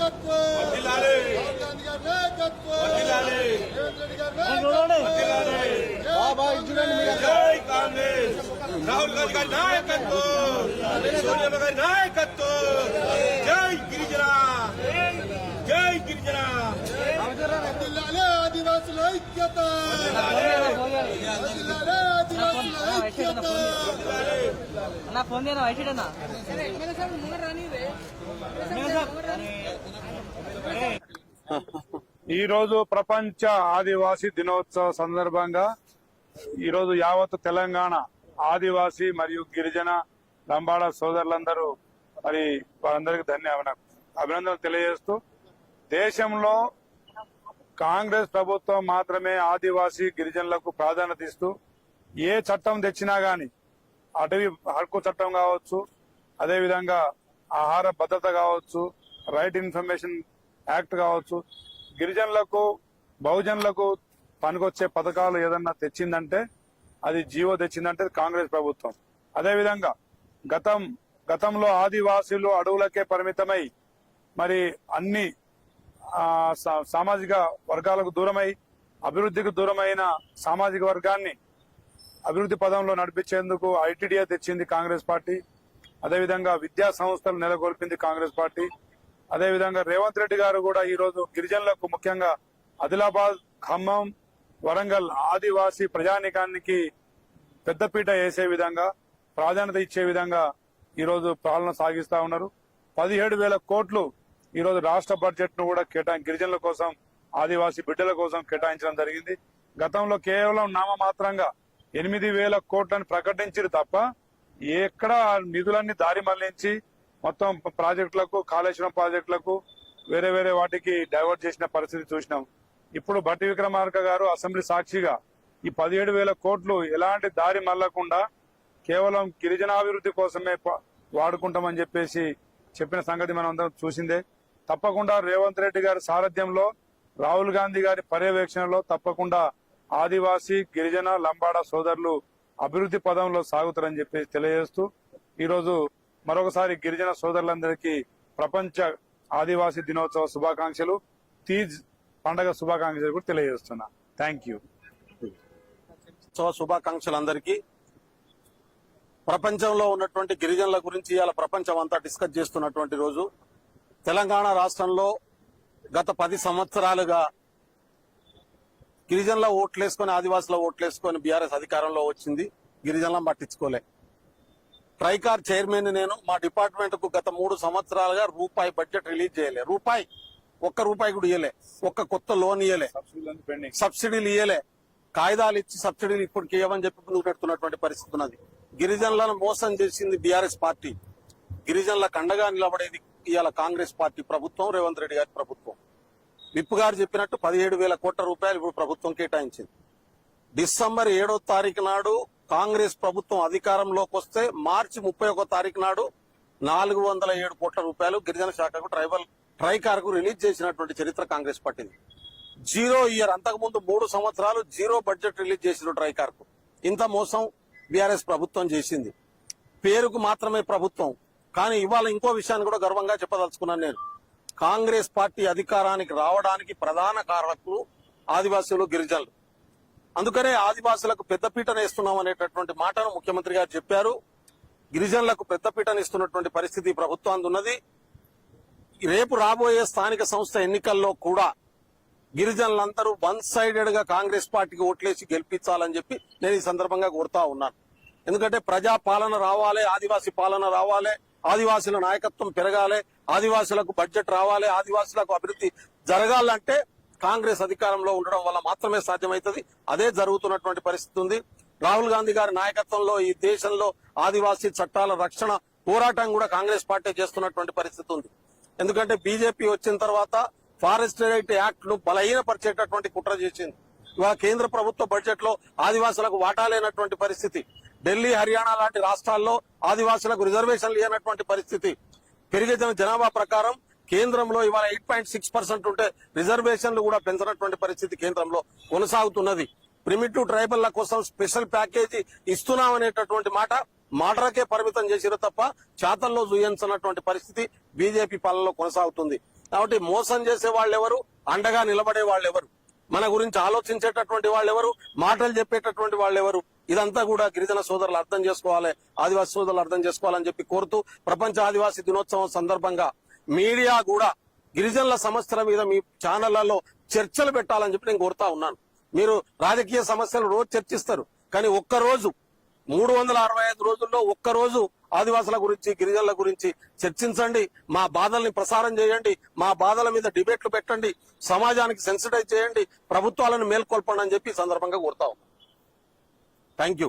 రాహుల్ గాంధీ గారి నాయకత్వం. వర్ధిల్లాలి. రేవంత్ రెడ్డి గారి నాయకత్వం. జై కాంగ్రెస్. రాహుల్ గాంధీ గారి నాయకత్వం. సోనియా గారి నాయకత్వం. జై గిరిజన. జై గిరిజన. ఆదివాసుల ఐక్యత. ఆదివాసుల ఐక్యత. అన్న ఫోన్ చేయనా? వైట్ అన్న? ఈరోజు ప్రపంచ ఆదివాసీ దినోత్సవ సందర్భంగా ఈరోజు యావత్ తెలంగాణ ఆదివాసీ మరియు గిరిజన లంబాడ సోదరులందరూ మరి వారందరికీ ధన్యవాదాలు అభినందనలు తెలియజేస్తూ దేశంలో కాంగ్రెస్ ప్రభుత్వం మాత్రమే ఆదివాసీ గిరిజనులకు ప్రాధాన్యత ఇస్తూ ఏ చట్టం తెచ్చినా గాని అటవీ హక్కు చట్టం కావచ్చు అదేవిధంగా ఆహార భద్రత కావచ్చు రైట్ ఇన్ఫర్మేషన్ యాక్ట్ కావచ్చు. గిరిజనులకు బహుజనులకు పనికొచ్చే పథకాలు ఏదన్నా తెచ్చిందంటే అది జీవో తెచ్చిందంటే కాంగ్రెస్ ప్రభుత్వం. అదేవిధంగా గతం గతంలో ఆదివాసీలు అడవులకే పరిమితమై మరి అన్ని సా- సామాజిక వర్గాలకు దూరమై అభివృద్ధికి దూరమైన సామాజిక వర్గాన్ని అభివృద్ధి పదంలో నడిపించేందుకు ఐటీడీఏ తెచ్చింది కాంగ్రెస్ పార్టీ. అదేవిధంగా విద్యా సంస్థలు నెలకొల్పింది కాంగ్రెస్ పార్టీ. అదేవిధంగా రేవంత్ రెడ్డి గారు కూడా ఈరోజు గిరిజనులకు ముఖ్యంగా ఆదిలాబాద్ ఖమ్మం వరంగల్ ఆదివాసీ ప్రజానికానికి పెద్దపీట వేసే విధంగా ప్రాధాన్యత ఇచ్చే విధంగా ఈరోజు పాలన సాగిస్తా ఉన్నారు. పదిహేడు వేల కోట్లు ఈరోజు రాష్ట్ర బడ్జెట్ను కూడా కేటాయి గిరిజనుల కోసం ఆదివాసీ బిడ్డల కోసం కేటాయించడం జరిగింది. గతంలో కేవలం నామమాత్రంగా ఎనిమిది వేల కోట్లను ప్రకటించారు తప్ప ఎక్కడ నిధులన్నీ దారి మళ్ళించి మొత్తం ప్రాజెక్టులకు కాళేశ్వరం ప్రాజెక్టులకు వేరే వేరే వాటికి డైవర్ట్ చేసిన పరిస్థితి చూసినాం. ఇప్పుడు భట్టి విక్రమార్క గారు అసెంబ్లీ సాక్షిగా ఈ పదిహేడు వేల కోట్లు ఎలాంటి దారి మళ్ళకుండా కేవలం గిరిజనాభివృద్ధి కోసమే వాడుకుంటామని చెప్పేసి చెప్పిన సంగతి మనం అందరం చూసిందే. తప్పకుండా రేవంత్ రెడ్డి గారి సారథ్యంలో రాహుల్ గాంధీ గారి పర్యవేక్షణలో తప్పకుండా ఆదివాసీ గిరిజన లంబాడ సోదరులు అభివృద్ధి పదంలో సాగుతారని చెప్పేసి తెలియజేస్తూ ఈరోజు మరొకసారి గిరిజన సోదరులందరికీ ప్రపంచ ఆదివాసీ దినోత్సవ శుభాకాంక్షలు తీజ్ పండగ శుభాకాంక్షలు కూడా తెలియజేస్తున్నా. థ్యాంక్ యూ ఉత్సవ శుభాకాంక్షలు అందరికీ ప్రపంచంలో ఉన్నటువంటి గిరిజనుల గురించి ఇవాళ ప్రపంచం అంతా డిస్కస్ చేస్తున్నటువంటి రోజు. తెలంగాణ రాష్ట్రంలో గత పది సంవత్సరాలుగా గిరిజనుల ఓట్లేసుకొని ఆదివాసుల ఓట్లేసుకొని బీఆర్ఎస్ అధికారంలో వచ్చింది. గిరిజనులను పట్టించుకోలే. ట్రైకార్ చైర్మన్ నేను మా డిపార్ట్మెంట్కు గత మూడు సంవత్సరాలుగా రూపాయి బడ్జెట్ రిలీజ్ చేయలే. రూపాయి ఒక్క రూపాయి కూడా ఇయ్యలే. ఒక్క కొత్త లోన్ ఇయ్యలే. సబ్సిడీలు ఇయ్యలే. కాయిదాలు ఇచ్చి సబ్సిడీలు ఇప్పటికి ఇవ్వమని చెప్పి ముందుకు పెడుతున్నటువంటి పరిస్థితి ఉన్నది. గిరిజనులను మోసం చేసింది బీఆర్ఎస్ పార్టీ. గిరిజనులకు అండగా నిలబడేది ఇవాళ కాంగ్రెస్ పార్టీ ప్రభుత్వం రేవంత్ రెడ్డి గారి ప్రభుత్వం. విప్ గారు చెప్పినట్టు పదిహేడు వేల కోట్ల రూపాయలు ఇప్పుడు ప్రభుత్వం కేటాయించింది. డిసెంబర్ ఏడో తారీఖు నాడు కాంగ్రెస్ ప్రభుత్వం అధికారంలోకి వస్తే మార్చి ముప్పై ఒక్క తారీఖు నాడు నాలుగు వందల ఏడు కోట్ల రూపాయలు గిరిజన శాఖకు ట్రైబల్ ట్రైకార్కు రిలీజ్ చేసినటువంటి చరిత్ర కాంగ్రెస్ పార్టీది. జీరో ఇయర్ అంతకుముందు మూడు సంవత్సరాలు జీరో బడ్జెట్ రిలీజ్ చేసిన ట్రైకార్కు ఇంత మోసం బీఆర్ఎస్ ప్రభుత్వం చేసింది. పేరుకు మాత్రమే ప్రభుత్వం. కానీ ఇవాళ ఇంకో విషయాన్ని కూడా గర్వంగా చెప్పదలుచుకున్నాను నేను. కాంగ్రెస్ పార్టీ అధికారానికి రావడానికి ప్రధాన కారకులు ఆదివాసీలు గిరిజనులు. అందుకనే ఆదివాసులకు పెద్దపీటనిస్తున్నాం అనేటటువంటి మాటను ముఖ్యమంత్రి గారు చెప్పారు. గిరిజనులకు పెద్దపీటనిస్తున్నటువంటి పరిస్థితి ప్రభుత్వానికి ఉన్నది రేపు రాబోయే స్థానిక సంస్థ ఎన్నికల్లో కూడా గిరిజనులందరూ వన్ సైడెడ్గా కాంగ్రెస్ పార్టీకి ఓట్లేసి గెలిపించాలని చెప్పి నేను ఈ సందర్భంగా కోరుతా ఉన్నాను. ఎందుకంటే ప్రజా పాలన రావాలి ఆదివాసీ పాలన రావాలి ఆదివాసుల నాయకత్వం పెరగాలి ఆదివాసులకు బడ్జెట్ రావాలి ఆదివాసులకు అభివృద్ధి జరగాలంటే కాంగ్రెస్ అధికారంలో ఉండడం వల్ల మాత్రమే సాధ్యమవుతుంది అదే జరుగుతున్నటువంటి పరిస్థితి ఉంది. రాహుల్ గాంధీ గారి నాయకత్వంలో ఈ దేశంలో ఆదివాసీ చట్టాల రక్షణ పోరాటం కూడా కాంగ్రెస్ పార్టీ చేస్తున్నటువంటి పరిస్థితి ఉంది. ఎందుకంటే బీజేపీ వచ్చిన తర్వాత ఫారెస్ట్ రైట్ యాక్ట్ను బలహీనపరిచేటటువంటి కుట్ర చేసింది. ఇవాళ కేంద్ర ప్రభుత్వ బడ్జెట్లో ఆదివాసులకు వాటా లేనటువంటి పరిస్థితి. ఢిల్లీ హర్యానా లాంటి రాష్ట్రాల్లో ఆదివాసులకు రిజర్వేషన్లు లేనటువంటి పరిస్థితి పెరిగిన జనాభా ప్రకారం కేంద్రంలో ఇవాళ ఎయిట్ పాయింట్ సిక్స్ పర్సెంట్ ఉంటే రిజర్వేషన్లు కూడా పెంచినటువంటి పరిస్థితి కేంద్రంలో కొనసాగుతున్నది. ప్రిమిటివ్ ట్రైబల్ల కోసం స్పెషల్ ప్యాకేజీ ఇస్తున్నామనేటటువంటి మాట మాటలకే పరిమితం చేసిరు తప్ప చేతల్లో చూయించినటువంటి పరిస్థితి బీజేపీ పాలనలో కొనసాగుతుంది. కాబట్టి మోసం చేసే వాళ్ళు ఎవరు అండగా నిలబడే వాళ్ళు ఎవరు మన గురించి ఆలోచించేటటువంటి వాళ్ళు ఎవరు మాటలు చెప్పేటటువంటి వాళ్ళు ఎవరు ఇదంతా కూడా గిరిజన సోదరులు అర్థం చేసుకోవాలి ఆదివాసీ సోదరులు అర్థం చేసుకోవాలని చెప్పి కోరుతూ ప్రపంచ ఆదివాసీ దినోత్సవం సందర్భంగా మీడియా కూడా గిరిజనుల సమస్యల మీద మీ ఛానళ్ళలో చర్చలు పెట్టాలని చెప్పి నేను కోరుతా ఉన్నాను. మీరు రాజకీయ సమస్యలు రోజు చర్చిస్తారు కానీ ఒక్క రోజు మూడు వందల అరవై ఐదు రోజుల్లో ఒక్క రోజు ఆదివాసుల గురించి గిరిజనుల గురించి చర్చించండి మా బాధల్ని ప్రసారం చేయండి మా బాధల మీద డిబేట్లు పెట్టండి సమాజానికి సెన్సిటైజ్ చేయండి ప్రభుత్వాలను మేల్కొల్పండి అని చెప్పి సందర్భంగా కోరుతా థ్యాంక్ యూ